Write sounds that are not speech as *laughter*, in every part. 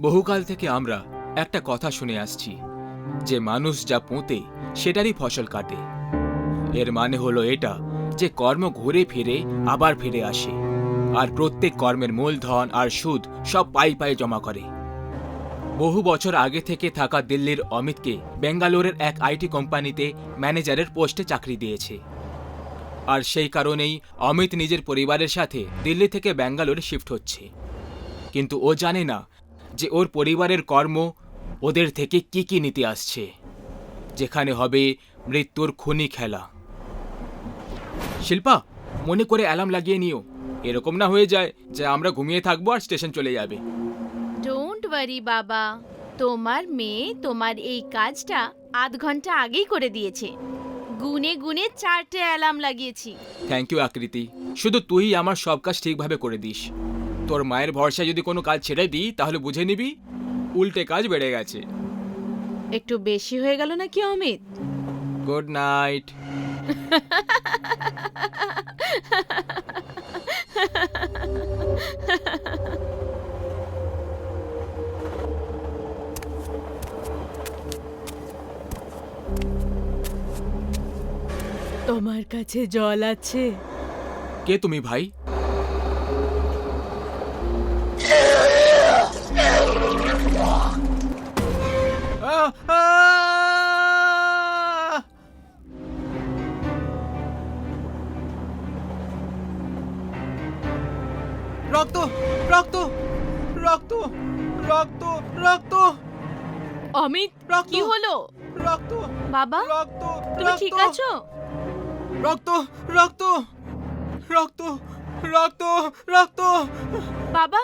বহুকাল থেকে আমরা একটা কথা শুনে আসছি, যে মানুষ যা পোঁতে, সেটারই ফসল কাটে। এর মানে হলো এটা, যে কর্ম ঘুরে ফিরে, আবার ফিরে আসে। আর প্রত্যেক কর্মের মূলধন আর সুদ সব পাই পাই জমা করে। বহু বছর আগে থেকে থাকা দিল্লির অমিতকে বেঙ্গালোরের এক আইটি কোম্পানিতে ম্যানেজারের পোস্টে চাকরি দিয়েছে। আর সেই কারণেই অমিত নিজের পরিবারের সাথে দিল্লি থেকে ব্যাঙ্গালোরে শিফট হচ্ছে। কিন্তু ও জানে না যে ওর পরিবারের কর্ম ওদের থেকে কি কি নিতে আসছে। যেখানে হবে মৃত্যুর খুনি খেলা। শিল্পা মনে করে অ্যালার্ম লাগিয়ে নিও। এরকম না হয়ে যায় যে আমরা ঘুমিয়ে থাকব আর স্টেশন চলে যাবে। ডোন্ট ওয়ারি বাবা। তোমার মেয়ে তোমার এই কাজটা আধ ঘণ্টা আগেই করে দিয়েছে। গুনে গুনে চারটে অ্যালার্ম লাগিয়েছি। থ্যাংক ইউ আকৃতি। শুধু তুই আমার সব কাজ ঠিকভাবে করে দিস। তোর মায়ের ভরসায় যদি কোনো কাজ ছেড়ে দিই তাহলে বুঝে নিবি উল্টে কাজ বেড়ে গেছে। একটু বেশি হয়ে গেল নাকি অমিত? গুড নাইট তোমার কাছে জল আছে। কে তুমি ভাই? বাবা? রক্ত তুমি ঠিক আছো? রক্ত রক্ত রক্ত রক্ত রক্ত। বাবা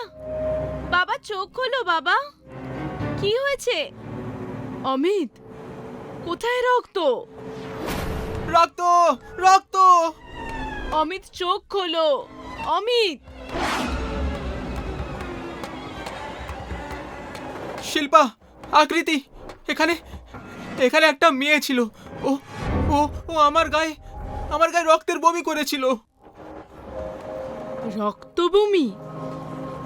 বাবা চোখ খোলো বাবা। কি হয়েছে? অমিত কোথায় রক্ত? রক্ত রক্ত। অমিত চোখ খোলো। অমিত! শিল্পা আকৃতি এখানে। এখানে একটা মেয়ে ছিল। ও ও ও আমার গায়ে আমার গায়ে রক্তের বমি করেছিল। রক্ত বমি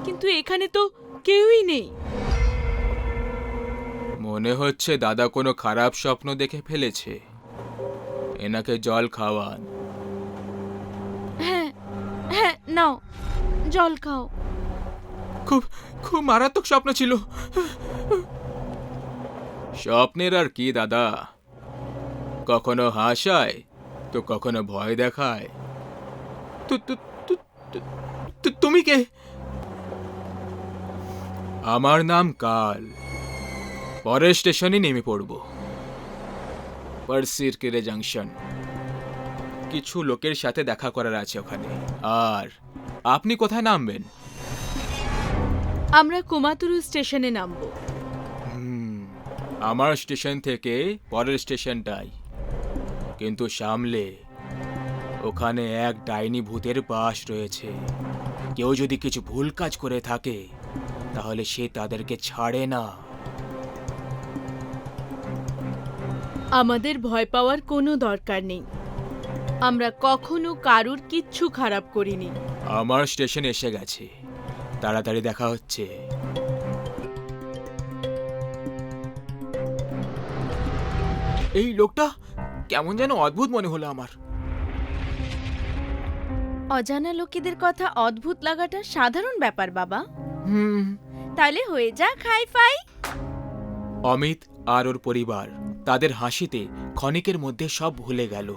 কিন্তু এখানে তো কেউই নেই। মনে হচ্ছে দাদা কোনো খারাপ স্বপ্ন দেখে ফেলেছে। এনাকে জল খাওয়ান। হ্যাঁ হ্যাঁ নাও জল খাও। খুব খুব মারাত্মক স্বপ্ন ছিল। স্বপ্নের আর কি, দাদা? কখনো হাসায়, তো কখনো ভয় দেখায়। তুমি কে? আমার নাম কাল। পরের স্টেশনে নেমে পড়ব। পার্সির কেরে জাংশন। কিছু লোকের সাথে দেখা করার আছে ওখানে। আর আপনি কোথায় নামবেন? আমরা কুমাতুরু স্টেশনে নামবো। আমার স্টেশন থেকে পরের স্টেশনটাই কিন্তু সামলে ওখানে এক ডাইনি ভূতের বাস রয়েছে। কেউ যদি কিছু ভুল কাজ করে থাকে তাহলে সে তাদেরকে ছাড়ে না। আমাদের ভয় পাওয়ার কোনো দরকার নেই। আমরা কখনো কারুর কিচ্ছু খারাপ করিনি। আমার স্টেশন এসে গেছে। তাড়াতাড়ি দেখা হচ্ছে। এই লোকটা কেমন যেন অদ্ভুত মনে হলো আমার। অজানা লোকেদের কথা অদ্ভুত লাগাটা সাধারণ ব্যাপার বাবা। হুম। তাহলে হয়ে যা খাই ফাই। অমিত আর ওর পরিবার তাদের হাসিতে ক্ষণিকের মধ্যে সব ভুলে গেল।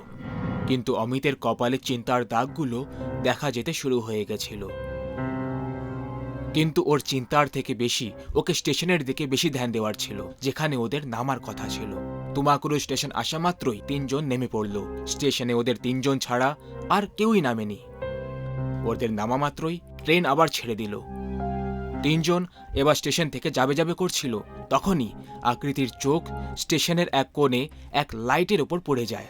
কিন্তু অমিতের কপালে চিন্তার দাগগুলো দেখা যেতে শুরু হয়ে গেছিল। কিন্তু ওর চিন্তার থেকে বেশি ওকে স্টেশনের দিকে বেশি ধ্যান দেওয়ার ছিল যেখানে ওদের নামার কথা ছিল। তুমাকুরু স্টেশন আসা মাত্রই তিনজন নেমে পড়ল। স্টেশনে ওদের তিনজন ছাড়া আর কেউই নামেনি। ওদের নামা মাত্রই ট্রেন আবার ছেড়ে দিল। তিনজন এবার স্টেশন থেকে যাবে যাবে করছিল। তখনই আকৃতির চোখ স্টেশনের এক কোণে এক লাইটের ওপর পড়ে যায়,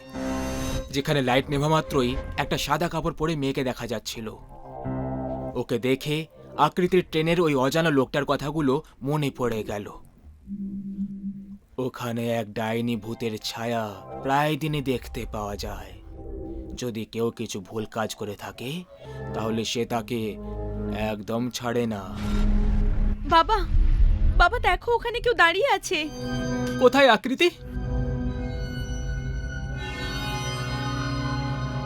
যেখানে লাইট নেভা মাত্রই একটা সাদা কাপড় পরে মেয়েকে দেখা যাচ্ছিল। ওকে দেখে আকৃতির ট্রেনের ওই অজানা লোকটার কথাগুলো মনে পড়ে গেল। ওখানে এক ডাইনি ভূতের ছায়া প্রায় দিনই দেখতে পাওয়া যায়। যদি কেউ কিছু ভুল কাজ করে থাকে তাহলে সে তাকে একদম ছাড়ে না। বাবা বাবা দেখো ওখানে কেউ দাঁড়িয়ে আছে। কোথায় আকৃতি?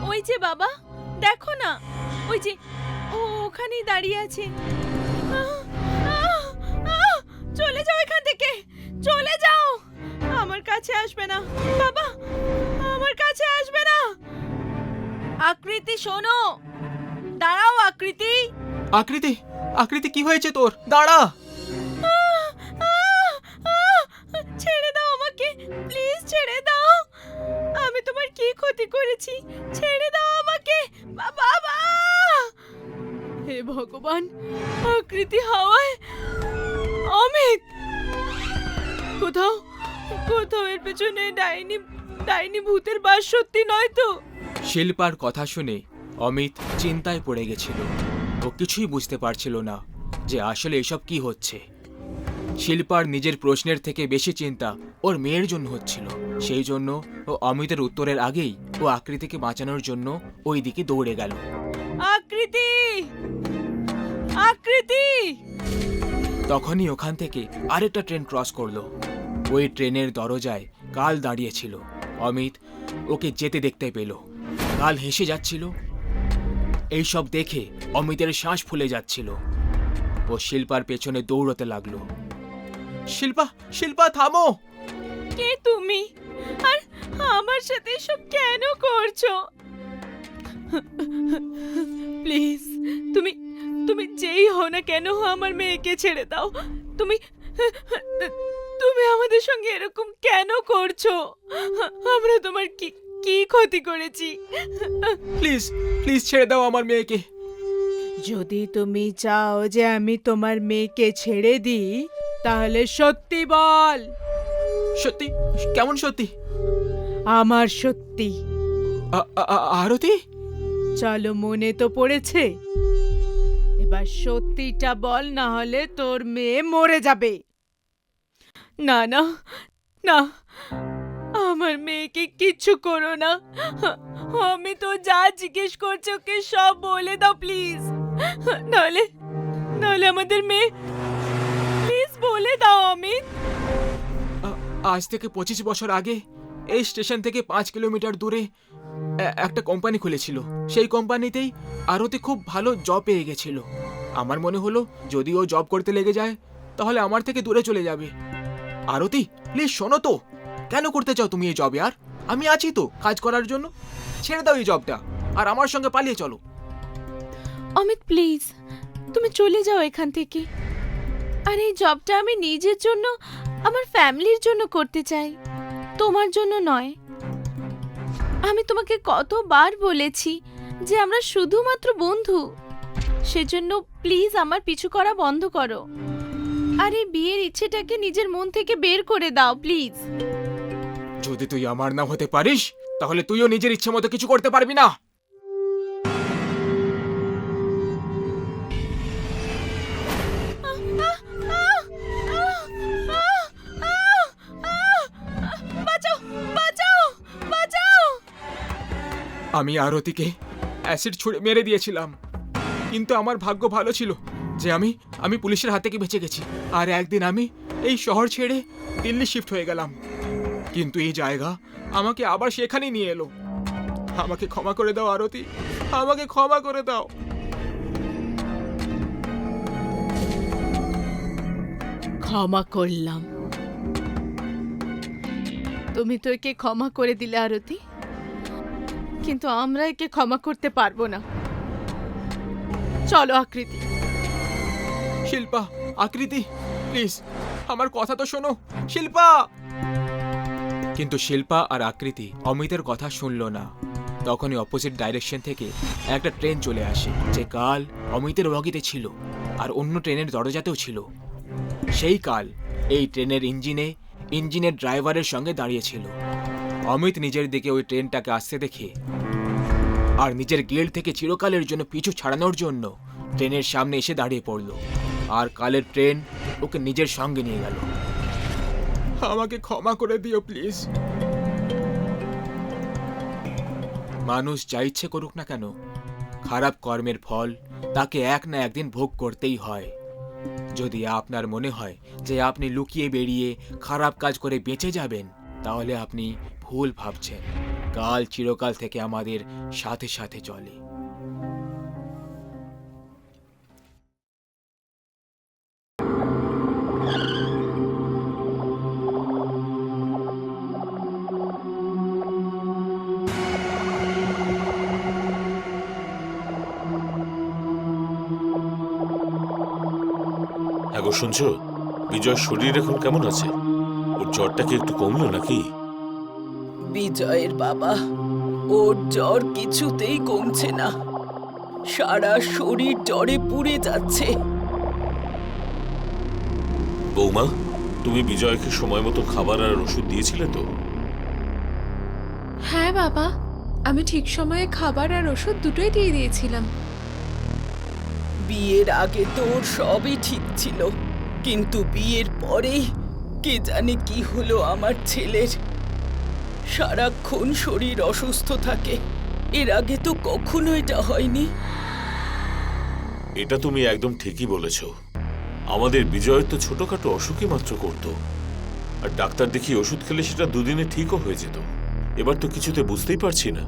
ওই যে বাবা দেখো না। ওই যে ও ওখানেই দাঁড়িয়ে আছে। আহ, আহ, আহ, চলে যাও এখান থেকে চলে যাও। আমার কাছে আসবে না। বাবা আমার কাছে আসবে না। আকৃতি শোনো। দাঁড়াও আকৃতি। আকৃতি আকৃতি কি হয়েছে তোর? দাঁড়া। ছেড়ে দাও আমাকে প্লিজ ছেড়ে দাও। আমি তোমার কি ক্ষতি করেছি? ছেড়ে দাও আমাকে। বাবা হে ভগবান আকৃতি হাওয়ায় অমিত। কোথাও কোথাও এর পেছনে ডাইনি ডাইনি ভূতের বাস সত্যি নয় তো? শিল্পার কথা শুনে অমিত চিন্তায় পড়ে গেছিল। ও কিছুই বুঝতে পারছিল না যে আসলে এসব কি হচ্ছে। শিল্পার নিজের প্রশ্নের থেকে বেশি চিন্তা ওর মেয়ের জন্য হচ্ছিল। সেই জন্য ও অমিতের উত্তরের আগেই ও আকৃতিকে বাঁচানোর জন্য ওই দিকে দৌড়ে গেল। আকৃতি! আকৃতি! তখনই ওখান থেকে আরেকটা ট্রেন ক্রস করল। ওই ট্রেনের দরজায় কাল দাঁড়িয়েছিল। অমিত ওকে যেতে দেখতে পেল। কাল হেসে যাচ্ছিল। এইসব দেখে অমিতের শ্বাস ফুলে যাচ্ছিল। ও শিল্পার পেছনে দৌড়তে লাগল। শিল্পা শিল্পা, থামো! কে তুমি? আর আমার সাথে সব কেন করছ? প্লিজ, তুমি তুমি যেই হও না কেন আমার মেয়েকে ছেড়ে দাও। তুমি করছ? আমরা তোমার কি কি ক্ষতি করেছি? প্লিজ প্লিজ ছেড়ে দাও আমার মেয়েকে। যদি তুমি চাও যে আমি তোমার মেয়েকে ছেড়ে দিই তাহলে সত্যি বল। সত্যি? কেমন সত্যি? আমার সত্যি। আ- আ- আ- আরতি? চলো মনে তো পড়েছে। এবার সত্যিটা বল না হলে তোর মেয়ে মরে যাবে। না না না, আমার মেয়েকে কিচ্ছু করো না। আমি তো যা জিজ্ঞেস করছে ওকে সব বলে দাও প্লিজ নাহলে নাহলে আমাদের মেয়ে প্লিজ বলে দাও অমিত। আজ থেকে পঁচিশ বছর আগে এই স্টেশন থেকে পাঁচ কিলোমিটার দূরে একটা কোম্পানি খুলেছিল। সেই কোম্পানিতেই আরতি খুব ভালো জব পেয়ে গেছিল। আমার মনে হলো, যদি ও জব করতে লেগে যায়, তাহলে আমার থেকে দূরে চলে যাবে। আরতি, প্লিজ শোনো তো। কেন করতে চাও তুমি এই জবে আর? আমি আছি তো কাজ করার জন্য। ছেড়ে দাও এই জবটা আর আমার সঙ্গে পালিয়ে চলো। অমিত, প্লিজ, তুমি চলে যাও এখান থেকে। আর এই জবটা আমি নিজের জন্য, আমার ফ্যামিলির জন্য করতে চাই। তোমার জন্য নয়। আমি তোমাকে কতবার বলেছি যে আমরা শুধুমাত্র বন্ধু। সেজন্য প্লিজ আমার পিছু করা বন্ধ করো। আর বিয়ের ইচ্ছেটাকে নিজের মন থেকে বের করে দাও প্লিজ। যদি তুই আমার না হতে পারিস তাহলে তুইও নিজের ইচ্ছে মতো কিছু করতে পারবি না। আমি আরতিকে অ্যাসিড ছুঁড়ে মেরে দিয়েছিলাম কিন্তু আমার ভাগ্য ভালো ছিল। যে আমি আমি পুলিশের হাত থেকে বেঁচে গেছি। আর একদিন আমি এই শহর ছেড়ে দিল্লি শিফট হয়ে গেলাম। কিন্তু এই জায়গা আমাকে আবার সেখানেই নিয়ে এলো। আমাকে ক্ষমা করে দাও, আরতি। আমাকে ক্ষমা করে দাও। ক্ষমা করলাম। তুমি তো একে ক্ষমা করে দিলে, আরতি। কিন্তু আমরা একে ক্ষমা করতে পারব না। চলো, আকৃতি। শিল্পা, আকৃতি প্লিজ আমার কথা তো শোনো। শিল্পা! কিন্তু শিল্পা আর আকৃতি অমিতের কথা শুনলো না। তখনই অপোজিট ডাইরেকশন থেকে একটা ট্রেন চলে আসে, যে কাল অমিতের বগিতে ছিল আর অন্য ট্রেনের দরজাতেও ছিল। সেই কাল এই ট্রেনের ইঞ্জিনে ইঞ্জিনের ড্রাইভারের সঙ্গে দাঁড়িয়েছিল অমিত নিজের দিকে ওই ট্রেনটাকে আসতে দেখে আর নিজের গিল্ড থেকে চিরকালের জন্য পিছু ছাড়ানোর জন্য ট্রেনের সামনে এসে দাঁড়িয়ে পড়ল। আর কালের ট্রেন ওকে নিজের সঙ্গে নিয়ে গেল। আমাকে ক্ষমা করে দিও প্লিজ। মানুষ যা ইচ্ছে করুক না কেন খারাপ কর্মের ফল তাকে এক না একদিন ভোগ করতেই হয়। যদি আপনার মনে হয় যে আপনি লুকিয়ে বেরিয়ে খারাপ কাজ করে বেঁচে যাবেন তাহলে আপনি ভুল ভাবছেন। কাল চিরকাল থেকে আমাদের সাথে সাথে চলে। শুনছো? বিজয় শরীর এখন কেমন আছে? ওর জ্বরটা কি একটু কমলো নাকি? বিজয়ের বাবা ওর জ্বর কিছুতেই কমছে না। সারা শরীর জ্বরে পুড়ে যাচ্ছে। বৌমা তুমি বিজয়কে সময় মতো খাবার আর ওষুধ দিয়েছিলে তো? হ্যাঁ বাবা আমি ঠিক সময়ে খাবার আর ওষুধ দুটোই দিয়ে দিয়েছিলাম। বিয়ের আগে তো ওর সবই ঠিক ছিল। কিন্তু বিয়ের পরেই কে জানে কি হলো আমার ছেলের। সারাক্ষণ শরীর অসুস্থ থাকে। এর আগে তো কখনো এটা হয়নি। এটা তুমি একদম ঠিকই বলেছ। আমাদের বিজয় তো ছোটখাটো অসুখই মাত্র করত। আর ডাক্তার দেখি ওষুধ খেলে সেটা দুদিনে ঠিকও হয়ে যেত। এবার তো কিছুতে বুঝতেই পারছি না।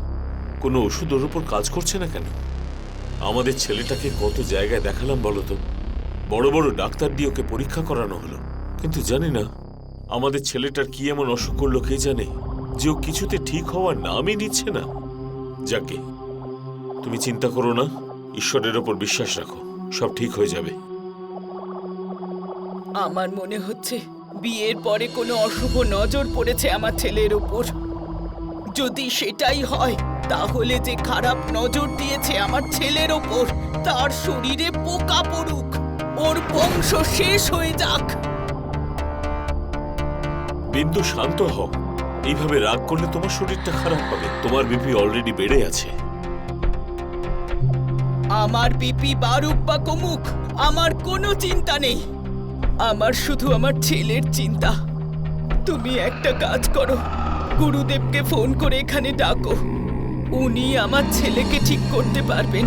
কোনো ওষুধ ওর উপর কাজ করছে না কেন? আমাদের ছেলেটাকে কত জায়গায় দেখালাম বলো তো? বড় বড় ডাক্তার দিয়ে ওকে পরীক্ষা করানো হলো। কিন্তু জানি না, আমাদের ছেলেটার কি এমন অসুখ করল কে জানে? যে ও কিছুতে ঠিক হওয়ার নামই নিচ্ছে না। যাকে, তুমি চিন্তা করো না, ঈশ্বরের ওপর বিশ্বাস রাখো, সব ঠিক হয়ে যাবে। আমার মনে হচ্ছে বিয়ের পরে কোনো অশুভ নজর পড়েছে আমার ছেলের উপর যদি সেটাই হয় তাহলে যে খারাপ নজর দিয়েছে আমার ছেলের ওপর তার শরীরে পোকা পড়ুক। ওর বংশ শেষ হয়ে যাক। বিন্দু শান্ত হও। এইভাবে রাগ করলে তোমার শরীরটা খারাপ হবে। তোমার বিপি অলরেডি বেড়ে আছে। আমার বিপি বারুক বা কমুক আমার কোনো চিন্তা নেই। আমার শুধু আমার ছেলের চিন্তা। তুমি একটা কাজ করো। গুরুদেবকে ফোন করে এখানে ডাকো। উনি আমার ছেলেকে ঠিক করতে পারবেন।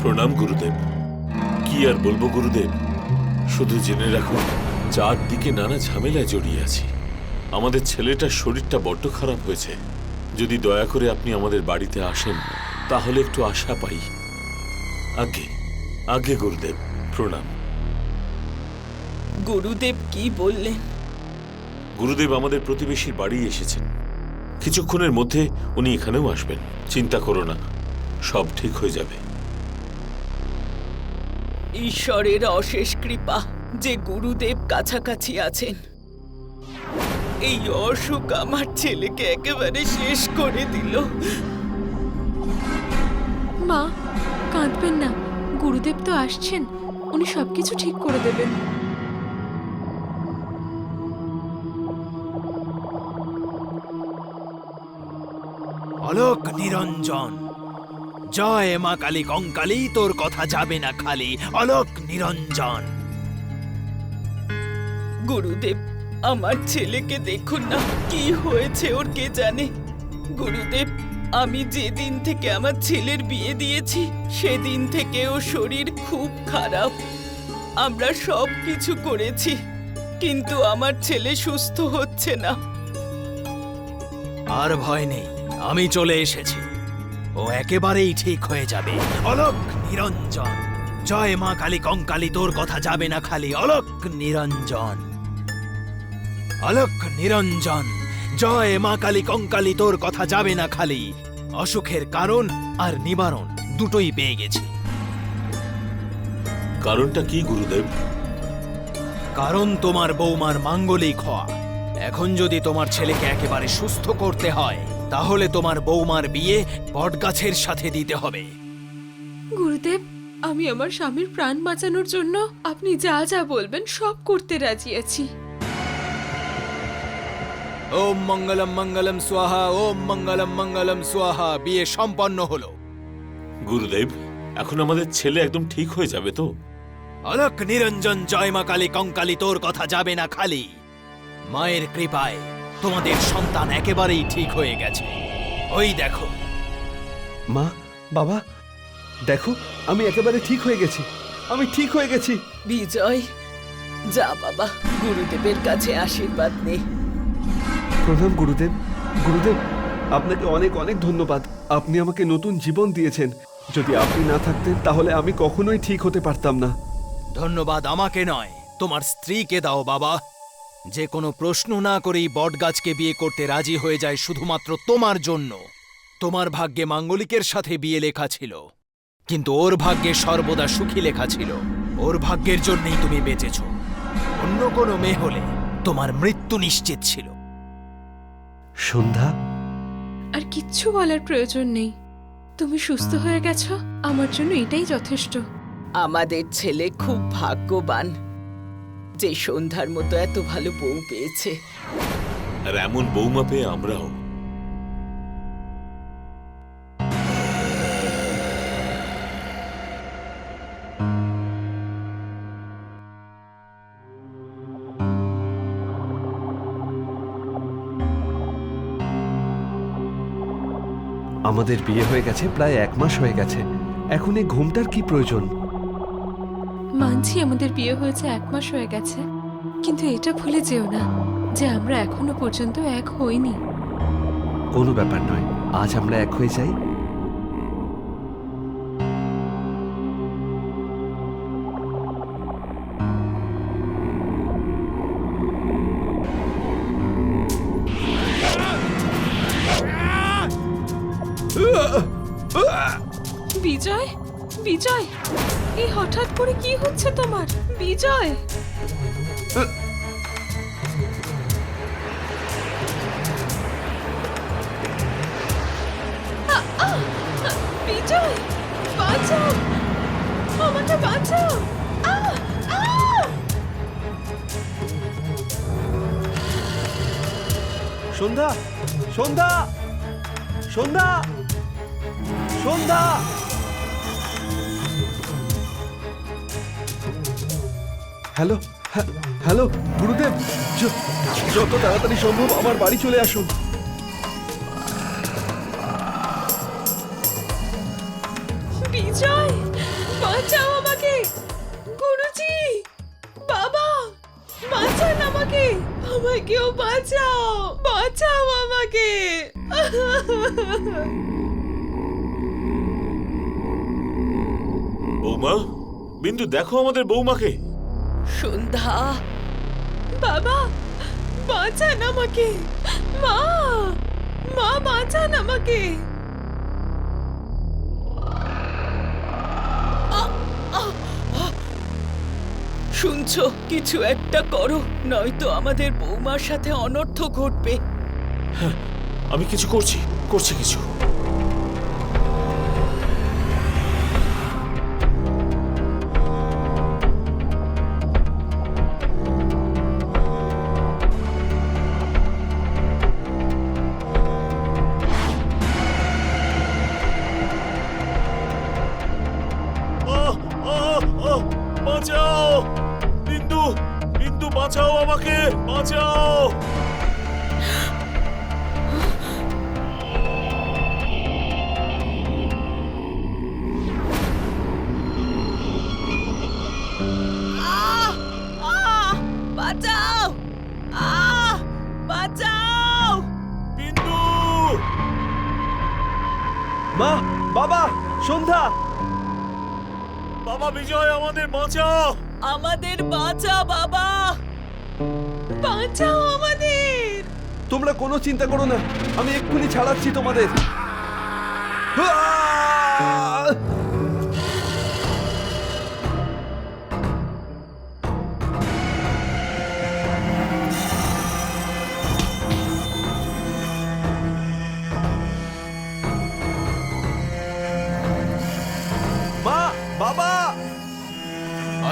প্রণাম গুরুদেব। কি আর বলব গুরুদেব? শুধু জেনে রাখুন চারদিকে নানা ঝামেলায় জড়িয়ে আছি। আমাদের ছেলেটার শরীরটা বড্ড খারাপ হয়েছে। যদি দয়া করে আপনি আমাদের বাড়িতে আসেন তাহলে একটু আশা পাই। আগে আগে গুরুদেব প্রণাম। গুরুদেব কি বললেন? গুরুদেব আমাদের প্রতিবেশীর বাড়ি এসেছেন। কিছুক্ষণের মধ্যে উনি এখানেও আসবেন। চিন্তা করো না সব ঠিক হয়ে যাবে। ঈশ্বরের অশেষ কৃপা যে গুরুদেব কাছাকাছি আছেন। এই অসুখ আমার ছেলেকে একেবারে শেষ করে দিল। মা কাঁদবেন না। গুরুদেব তো আসছেন। উনি সবকিছু ঠিক করে দেবেন। অলোক নিরঞ্জন। জয় মা কালী কঙ্কালী তোর কথা যাবে না খালি অলোক নিরঞ্জন। গুরুদেব আমার ছেলেকে দেখুন না কি হয়েছে ওর কে জানে? গুরুদেব আমি যেদিন থেকে আমার ছেলের বিয়ে দিয়েছি সেদিন থেকে ওর শরীর খুব খারাপ। আমরা সব কিছু করেছি কিন্তু আমার ছেলে সুস্থ হচ্ছে না। আর ভয় নেই। আমি চলে এসেছি। ও একেবারেই ঠিক হয়ে যাবে। অলোক নিরঞ্জন। জয় মা কালী কঙ্কালী তোর কথা যাবে না খালি। অলোক নিরঞ্জন। অলোক নিরঞ্জন। জয় মা কালী কঙ্কালী তোর কথা যাবে না খালি। অসুখের কারণ আর নিবারণ দুটোই পেয়ে গেছি। কারণটা কি গুরুদেব? কারণ তোমার বৌমার মাঙ্গলিক হওয়া। এখন যদি তোমার ছেলেকে একেবারে সুস্থ করতে হয় তাহলে তোমার বৌমার বিয়ে বটগাছের সাথে দিতে হবে। গুরুদেব আমি আমার স্বামীর প্রাণ বাঁচানোর জন্য আপনি যা যা বলবেন সব করতে রাজি আছি। ওম মঙ্গলম মঙ্গলম স্বাহা ওম মঙ্গলম মঙ্গলম স্বাহা বিয়ে সম্পন্ন হলো। গুরুদেব এখন আমাদের ছেলে একদম ঠিক হয়ে যাবে তো? অলক নিরঞ্জন জয় মা কালী কঙ্কালী তোর কথা যাবে না খালি। মায়ের কৃপায়। তোমাদের সন্তান একেবারেই ঠিক হয়ে গেছে। ওই দেখো। মা বাবা দেখো আমি একেবারে ঠিক হয়ে গেছি। আমি ঠিক হয়ে গেছি। বিজয় যা বাবা গুরুদেবের কাছে আশীর্বাদ নে। প্রণাম গুরুদেব। গুরুদেব আপনাকে অনেক অনেক ধন্যবাদ। আপনি আমাকে নতুন জীবন দিয়েছেন। যদি আপনি না থাকতেন তাহলে আমি কখনোই ঠিক হতে পারতাম না। ধন্যবাদ আমাকে নয় তোমার স্ত্রীকে দাও বাবা। যে কোনো প্রশ্ন না করেই বটগাছকে বিয়ে করতে রাজি হয়ে যায় শুধুমাত্র তোমার জন্য। তোমার ভাগ্যে মাঙ্গলিকের সাথে বিয়ে লেখা ছিল। কিন্তু ওর ভাগ্যে সর্বদা সুখী লেখা ছিল। ওর ভাগ্যের জন্যই তুমি বেঁচেছ। অন্য কোনো মেয়ে হলে তোমার মৃত্যু নিশ্চিত ছিল। সন্ধ্যা? আর কিচ্ছু বলার প্রয়োজন নেই। তুমি সুস্থ হয়ে গেছো। আমার জন্য এটাই যথেষ্ট। আমাদের ছেলে খুব ভাগ্যবান। যে সন্ধ্যার মতো এত ভালো বউ পেয়েছে। আর এমন বৌমা পেয়ে আমরাও। আমাদের বিয়ে হয়ে গেছে প্রায় এক মাস হয়ে গেছে। এখন এই ঘুমটার কি প্রয়োজন? মানছি আমাদের বিয়ে হয়েছে এক মাস হয়ে গেছে। কিন্তু এটা ভুলে যেও না যে আমরা এখনও পর্যন্ত এক হইনি। কোনো ব্যাপার নয়। আজ আমরা এক হয়ে যাই। এই হঠাৎ করে কি হচ্ছে তোমার? বিজয়! বিজয় বাঁচাও! আমাকে সন্ধ্যা সন্ধ্যা! হ্যালো হ্যাঁ, হ্যালো গুরুদেব যত তাড়াতাড়ি সম্ভব আমার বাড়ি চলে আসুন। বিজয় বাঁচাও আমাকে গুরুজি বাবা বাঁচান আমাকে আমাকেও বাঁচাও বাঁচাও আমাকে। বৌমা বিন্দু দেখো আমাদের বৌমাকে। সন্ধ্যা। বাবা, বাঁচান আমাকে। মা মা, বাঁচান আমাকে। শুনছো, কিছু একটা করো, নয়তো আমাদের বৌমার সাথে অনর্থ ঘটবে। আমি কিছু করছি করছি কিছু। আমাদের বাঁচাও। আমাদের বাঁচা বাবা। বাঁচাও আমাদের। তোমরা কোনো চিন্তা করো না আমি এক্ষুনি ছাড়াচ্ছি তোমাদের। আহ!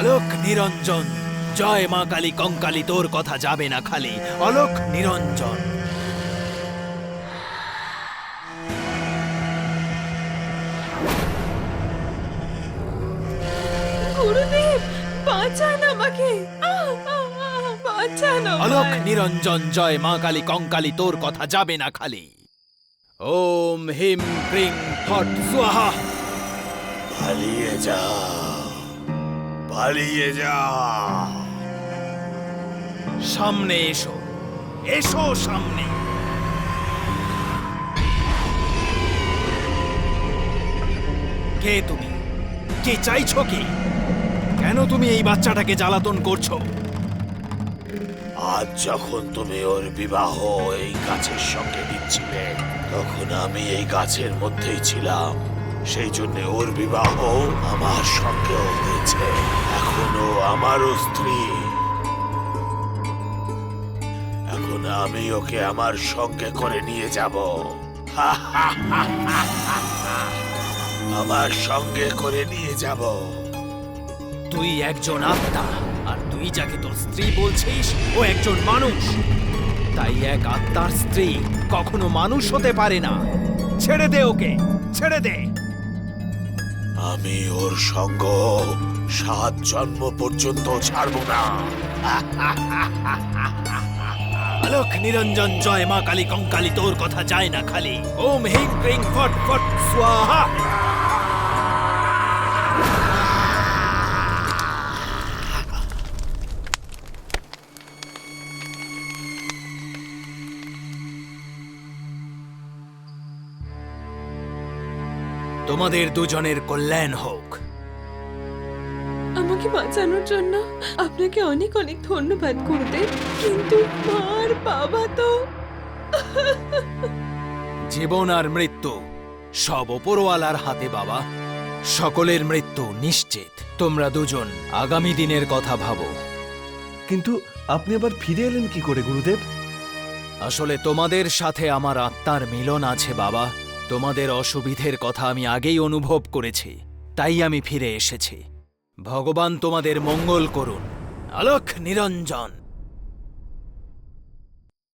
অলোক নিরঞ্জন। জয় মা কালী কঙ্কালী তোর কথা যাবে না খালি। অলোক নিরঞ্জন। গুরুদেব বাঁচান আমাকে। আহ, আহ, আহ, বাঁচান অলোক নিরঞ্জন জয় মা কালী কঙ্কালী তোর কথা যাবে না খালি। ওম হিম ক্রিং ফট স্বাহা পালিয়ে যা। পালিয়ে যা। সামনে এসো এসো সামনে। কে তুমি? কি চাইছো কি? কেন তুমি এই বাচ্চাটাকে জ্বালাতন করছ? আজ যখন তুমি ওর বিবাহ এই গাছের সঙ্গে দিচ্ছিলে তখন আমি এই গাছের মধ্যেই ছিলাম। সেই জন্য ওর বিবাহ আমার সঙ্গেও হয়েছে। এখনও আমারও স্ত্রী। এখন আমি ওকে আমার সঙ্গে করে নিয়ে যাব। *laughs* আমার সঙ্গে করে নিয়ে যাব। তুই একজন আত্মা, আর তুই যাকে তোর স্ত্রী বলছিস, ও একজন মানুষ। তাই এক আত্মার স্ত্রী কখনো মানুষ হতে পারে না। ছেড়ে দে ওকে, ছেড়ে দে। আমি ওর সঙ্গ সাত জন্ম পর্যন্ত ছাড়ব না। আলোক, নিরঞ্জন, জয় মা কালী, কঙ্কালী, তোর কথা যায় না খালি। ওম হিং, ক্রিং, ফট ফট, স্বাহা। তোমাদের দুজনের কল্যাণ হোক। আমাকে বাঁচানোর জন্য আপনাকে অনেক অনেক ধন্যবাদ গুরুদেব। কিন্তু মা আর বাবা তো। জীবন আর মৃত্যু সব ওপরওয়ালার হাতে বাবা। সকলের মৃত্যু নিশ্চিত। তোমরা দুজন আগামী দিনের কথা ভাবো। কিন্তু আপনি আবার ফিরে এলেন কি করে গুরুদেব? আসলে তোমাদের সাথে আমার আত্মার মিলন আছে বাবা। তোমাদের অসুবিধের কথা আমি আগেই অনুভব করেছি, তাই আমি ফিরে এসেছি। ভগবান তোমাদের মঙ্গল করুন। আলোক নিরঞ্জন।